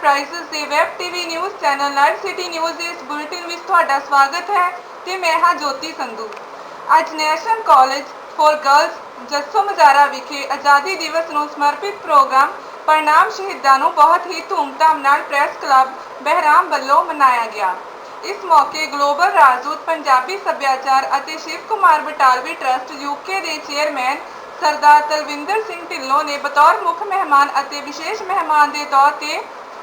ਅਦਾਰਾ Janak enterprises ਦੇ web TV news channel live city news ਦੇ ਇਸ ਬੁਲੇਟਿਨ ਵਿੱਚ ਤੁਹਾਡਾ ਸਵਾਗਤ ਹੈ ਤੇ ਮੈਂ ਹਾਂ ਜੋਤੀ ਸੰਧੂ। ਅੱਜ national college for girls Jasso Mazara ਵਿਖੇ ਆਜ਼ਾਦੀ ਦਿਵਸ ਨੂੰ ਸਮਰਪਿਤ ਪ੍ਰੋਗਰਾਮ ਪ੍ਰਣਾਮ ਸ਼ਹੀਦਾਂ ਨੂੰ ਬਹੁਤ ਹੀ ਧੂਮਧਾਮ ਨਾਲ ਪ੍ਰੈਸ ਕਲੱਬ ਬਹਿਰਾਮ ਵੱਲੋਂ ਮਨਾਇਆ ਗਿਆ। ਇਸ ਮੌਕੇ ਗਲੋਬਲ ਰਾਜਦੂਤ, ਪੰਜਾਬੀ ਸੱਭਿਆਚਾਰ ਅਤੇ ਸ਼ਿਵ ਕੁਮਾਰ ਬਟਾਲਵੀ ਟਰਸਟ ਯੂਕੇ ਦੇ ਚੇਅਰਮੈਨ ਸਰਦਾਰ ਤਲਵਿੰਦਰ ਸਿੰਘ ਢਿੱਲੋਂ ਨੇ ਬਤੌਰ ਮੁੱਖ ਮਹਿਮਾਨ ਅਤੇ ਵਿਸ਼ੇਸ਼ ਮਹਿਮਾਨ ਦੇ ਤੌਰ ਤੇ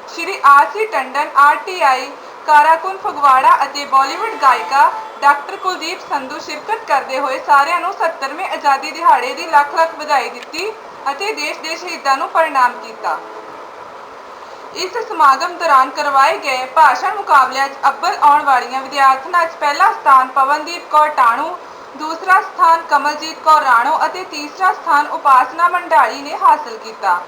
ਸ਼੍ਰੀ ਆਰਸੀ ਟੰਡਨ ਆਰਟੀਆਈ ਕਾਰਾਕੁਨ ਫਗਵਾੜਾ ਅਤੇ ਬਾਲੀਵੁੱਡ ਗਾਇਕਾ ਡਾਕਟਰ ਕੁਲਦੀਪ ਸੰਧੂ ਸ਼ਿਰਕਤ ਕਰਦੇ ਹੋਏ ਸਾਰਿਆਂ ਨੂੰ 70ਵੇਂ ਆਜ਼ਾਦੀ ਦਿਹਾੜੇ ਦੀ ਲੱਖ ਲੱਖ ਵਧਾਈ ਦਿੱਤੀ ਅਤੇ ਦੇਸ਼ ਦੇ ਸ਼ਹੀਦਾਂ ਨੂੰ ਪ੍ਰਣਾਮ ਕੀਤਾ। ਇਸ ਸਮਾਗਮ ਦੌਰਾਨ ਕਰਵਾਏ ਗਏ ਭਾਸ਼ਣ ਮੁਕਾਬਲਿਆਂ 'ਚ ਅੱਵਲ ਆਉਣ ਵਾਲੀਆਂ ਵਿਦਿਆਰਥਣਾਂ 'ਚ ਪਹਿਲਾ ਸਥਾਨ ਪਵਨਦੀਪ ਕੌਰ ਟਾਣੂ, ਦੂਸਰਾ ਸਥਾਨ ਕਮਲਜੀਤ ਕੌਰ ਰਾਣੋ ਅਤੇ ਤੀਸਰਾ ਸਥਾਨ ਉਪਾਸਨਾ ਮੰਡਾਲੀ ਨੇ ਹਾਸਲ ਕੀਤਾ।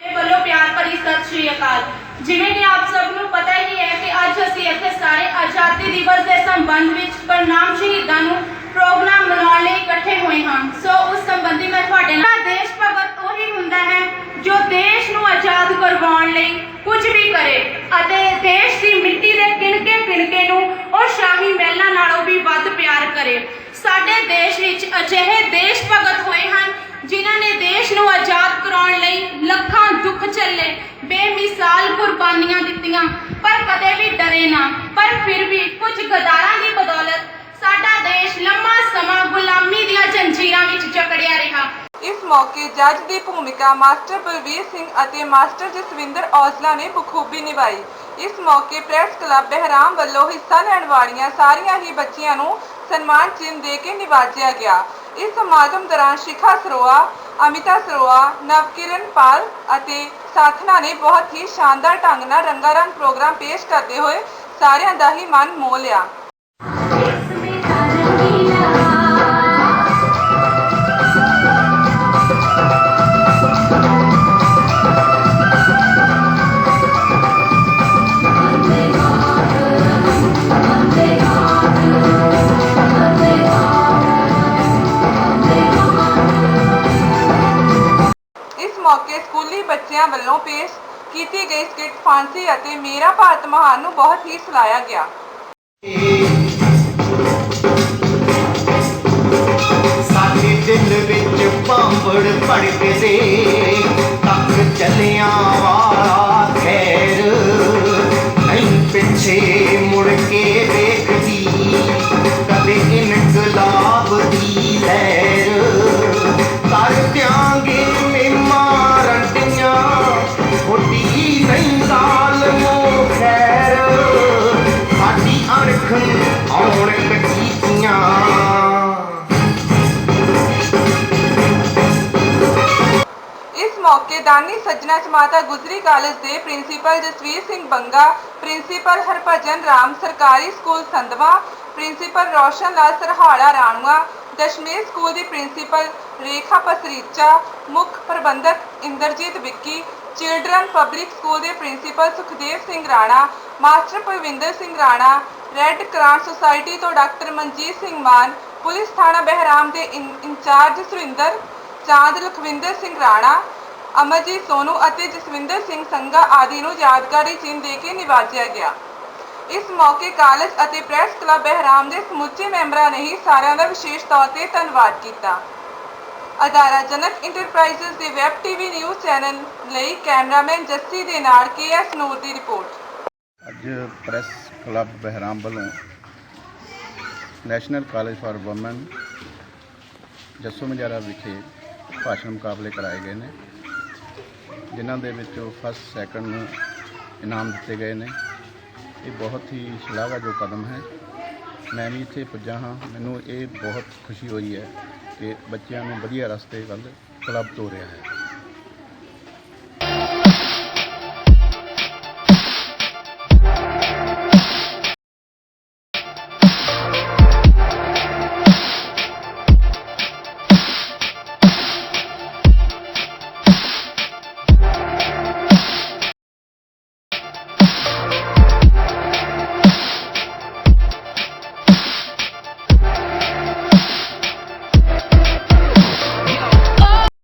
ਵੱਲੋਂ ਪਿਆਰ ਭਰੀ ਸਤਿ ਸ਼੍ਰੀ ਅਕਾਲ। ਜਿਵੇਂ ਕਿ ਆਪ ਸਭ ਨੂੰ ਪਤਾ ਹੀ ਹੈ ਕਿ ਅੱਜ ਅਸੀਂ ਇੱਥੇ ਸਾਰੇ ਆਜ਼ਾਦੀ ਦਿਵਸ ਦੇ ਸੰਬੰਧ ਵਿੱਚ ਪ੍ਰਣਾਮ ਸ਼ਹੀਦਾਂ ਨੂੰ ਪ੍ਰੋਗਰਾਮ ਮਨਾਉਣ ਲਈ ਇਕੱਠੇ ਹੋਏ ਹਾਂ। ਸੋ ਉਸ ਸੰਬੰਧੀ ਮੈਂ ਤੁਹਾਡੇ ਨਾਲ ਦੇਸ਼ ਭਗਤ ਉਹੀ ਹੁੰਦਾ ਹੈ ਜੋ ਦੇਸ਼ ਨੂੰ ਆਜ਼ਾਦ ਕਰਵਾਉਣ ਲਈ ਕੁਝ ਵੀ ਕਰੇ ਅਤੇ ਦੇਸ਼ ਦੀ ਮਿੱਟੀ ਦੇ ਕਿਣਕੇ ਕਿਣਕੇ ਨੂੰ ਉਹ ਸ਼ਾਹੀ ਮਹਿਲਾਂ ਨਾਲੋਂ ਵੀ ਵੱਧ ਪਿਆਰ ਕਰੇ। ਸਾਡੇ ਦੇਸ਼ ਵਿੱਚ ਅਜਿਹੇ ਦੇਸ਼ ਭਗਤ ਹੋਏ ਹਨ ਜਿਨ੍ਹਾਂ ਨੇ ਦੇਸ਼ ਨੂੰ ਆਜ਼ਾਦ ਕਰਾਉਣ ਲਈ ਲੱਖਾਂ ਦੁੱਖ ਝੱਲੇ ਬੇਮਿਸਾਲ ਕੁਰਬਾਨੀਆਂ ਦਿੱਤੀਆਂ। ਪਰ ਕਦੇ ਵੀ ਡਰੇ ਨਾ। ਪਰ ਫਿਰ ਵੀ ਕੁਝ ਗਦਾਰਾਂ ਦੀ ਬਦੌਲਤ ਸਾਡਾ ਦੇਸ਼ ਲੰਮਾ ਸਮਾਂ ਗੁਲਾਮੀ ਦੀਆਂ ਜੰਜੀਰਾਂ ਵਿੱਚ ਜਕੜਿਆ ਰਿਹਾ। ਇਸ ਮੌਕੇ ਜੱਜ ਦੀ ਭੂਮਿਕਾ ਮਾਸਟਰ ਬਲਵੀਰ ਸਿੰਘ ਅਤੇ ਮਾਸਟਰ ਜਸਵਿੰਦਰ ਔਜਲਾ ਨੇ ਬਖੂਬੀ ਨਿਭਾਈ। ਇਸ ਮੌਕੇ ਪ੍ਰੈਸ ਕਲੱਬ ਬਹਿਰਾਮ ਵੱਲੋਂ ਹਿੱਸਾ ਲੈਣ ਵਾਲੀਆਂ ਸਾਰੀਆਂ ਹੀ ਬੱਚੀਆਂ ਨੂੰ ਸਨਮਾਨ ਚਿੰਨ੍ਹ ਦੇ ਕੇ ਨਿਵਾਜਿਆ ਗਿਆ। ਇਸ ਸਮਾਗਮ ਦੌਰਾਨ ਸ਼ਿਖਾ ਸਰੋਆ, ਅਮਿਤਾ ਸਰੋਆ, ਨਵਕਿਰਨ ਪਾਲ ਅਤੇ ਸਾਥਨਾ ਨੇ ਬਹੁਤ ਹੀ ਸ਼ਾਨਦਾਰ ਢੰਗ ਨਾਲ ਰੰਗਾਰੰਗ ਪ੍ਰੋਗਰਾਮ ਪੇਸ਼ ਕਰਦੇ ਹੋਏ ਸਾਰਿਆਂ ਦਾ ਹੀ ਮਨ ਮੋਹ ਲਿਆ। ਸਕੂਲੀ ਵੱਲੋਂ ਪੇਸ਼ ਕੀਤੀ ਗਈ ਸਕਿੱਟ ਫਾਂਸੀ ਅਤੇ ਮੇਰਾ ਭਾਰਤ ਮਹਾਨ ਨੂੰ ਬਹੁਤ ਹੀ ਸਲਾਇਆ ਗਿਆ। ਸਾਡੇ ਦਿਲ ਵਿੱਚ ਪਾਂਬੜ ਭੜਕਦੇ, ਤੱਕ ਚੱਲਿਆ ਵਾਲਾ ਮੈਦਾਨੀ ਸੱਜਣਾ ਚ ਮਾਤਾ ਗੁਜਰੀ ਕਾਲਜ ਦੇ ਪ੍ਰਿੰਸੀਪਲ ਜਸਵੀਰ ਸਿੰਘ ਬੰਗਾ, ਪ੍ਰਿੰਸੀਪਲ ਹਰਭਜਨ ਰਾਮ, ਸਰਕਾਰੀ school Sandhwan, principal Roshan Lal Sarhara Ranua, Dashmesh school ਦੀ ਪ੍ਰਿੰਸੀਪਲ ਰੇਖਾ ਪਸਰੀਚਾ, ਮੁੱਖ ਪ੍ਰਬੰਧਕ Inderjit Vicky, children public school ਦੇ principal Sukhdev Singh Rana, master Parvinder Singh Rana, red cross society ਤੋਂ ਡਾਕਟਰ ਮਨਜੀਤ ਸਿੰਘ ਮਾਨ, ਪੁਲਿਸ ਥਾਣਾ ਬਹਿਰਾਮ ਦੇ in- incharge Surinder, Chand Lakhwinder Singh Rana Amarjit Sonu ਅਤੇ ਜਸਵਿੰਦਰ ਸਿੰਘ ਸੰਘਾ ਆਦਿ ਨੂੰ ਯਾਦਗਾਰੀ ਚਿੰਨ੍ਹ ਦੇ ਕੇ ਨਿਵਾਜਿਆ ਗਿਆ। ਇਸ ਮੌਕੇ ਕਾਲਜ ਅਤੇ ਪ੍ਰੈਸ ਕਲੱਬ ਬਹਿਰਾਮ ਦੇ ਸਮੁੱਚੇ ਮੈਂਬਰਾਂ ਨੇ ਹੀ ਸਾਰਿਆਂ ਦਾ ਵਿਸ਼ੇਸ਼ ਤੌਰ ਤੇ ਧੰਨਵਾਦ ਕੀਤਾ। ਅਦਾਰਾ ਜਨਕ ਇੰਟਰਪ੍ਰਾਈਜ਼ਸ ਦੇ ਵੈਬ ਟੀਵੀ ਨਿਊਜ਼ ਚੈਨਲ ਲਈ ਕੈਮਰਾਮੈਨ ਜੱਸੀ ਦੇ ਨਾਲ ਕੇਐਸ ਨੂਰ ਦੀ ਰਿਪੋਰਟ। ਅੱਜ ਪ੍ਰੈਸ ਕਲੱਬ ਬਹਿਰਾਮ ਵੱਲੋਂ national college for women Jasso Mazara ਵਿਖੇ ਭਾਸ਼ਣ ਮੁਕਾਬਲੇ ਕਰਾਏ ਗਏ ਨੇ। ਜਿਨ੍ਹਾਂ ਦੇ ਵਿੱਚੋਂ ਫਸਟ ਸੈਕੰਡ ਨੂੰ ਇਨਾਮ ਦਿੱਤੇ ਗਏ ਨੇ। ਇਹ ਬਹੁਤ ਹੀ ਸ਼ਲਾਘਾਯੋਗ ਕਦਮ ਹੈ। ਮੈਂ ਵੀ ਇੱਥੇ ਪੁੱਜਾ ਹਾਂ। ਮੈਨੂੰ ਇਹ ਬਹੁਤ ਖੁਸ਼ੀ ਹੋਈ ਹੈ ਕਿ ਬੱਚਿਆਂ ਨੂੰ ਵਧੀਆ ਰਸਤੇ ਵੱਲ ਕਲੱਬ ਤੋਰਿਆ ਹੈ।